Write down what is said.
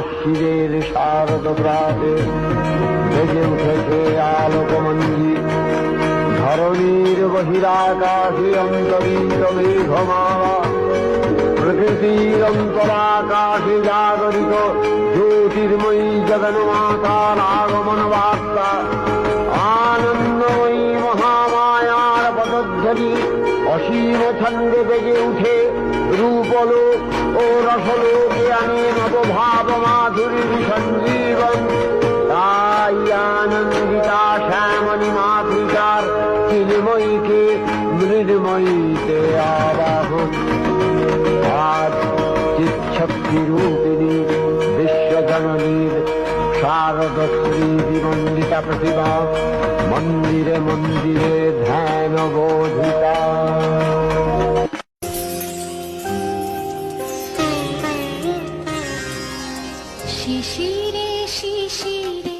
শিরের শারদ প্রাতে বেজে উঠেছে আলোকমঞ্জি। ধরণীর বহিরাকাশে অন্তরিত মেঘমালা। প্রকৃতির অন্তরাকাশে জাগরিত জ্যোতির্ময়ী জগন্মাতার আগমন বার্তা। আনন্দময়ী মহামায়ার পদধ্বনি অসীম ছন্দে বেজে উঠে রূপলোক ও রসলোকে। আনে নবভাব মাধুরীর সঞ্জীবন তাই আনন্দিতা শ্যামণী মাতৃকার চিন্ময়ীকে মৃন্ময়ীতে আবাহন আজ চিচ্ছক্তি রূপিণী বিশ্বজননীর শারদ শ্রী বিমন্দিতা প্রতিভা মন্দিরে মন্দিরে ধ্যান বোধিতা শিশিরে শিশিরে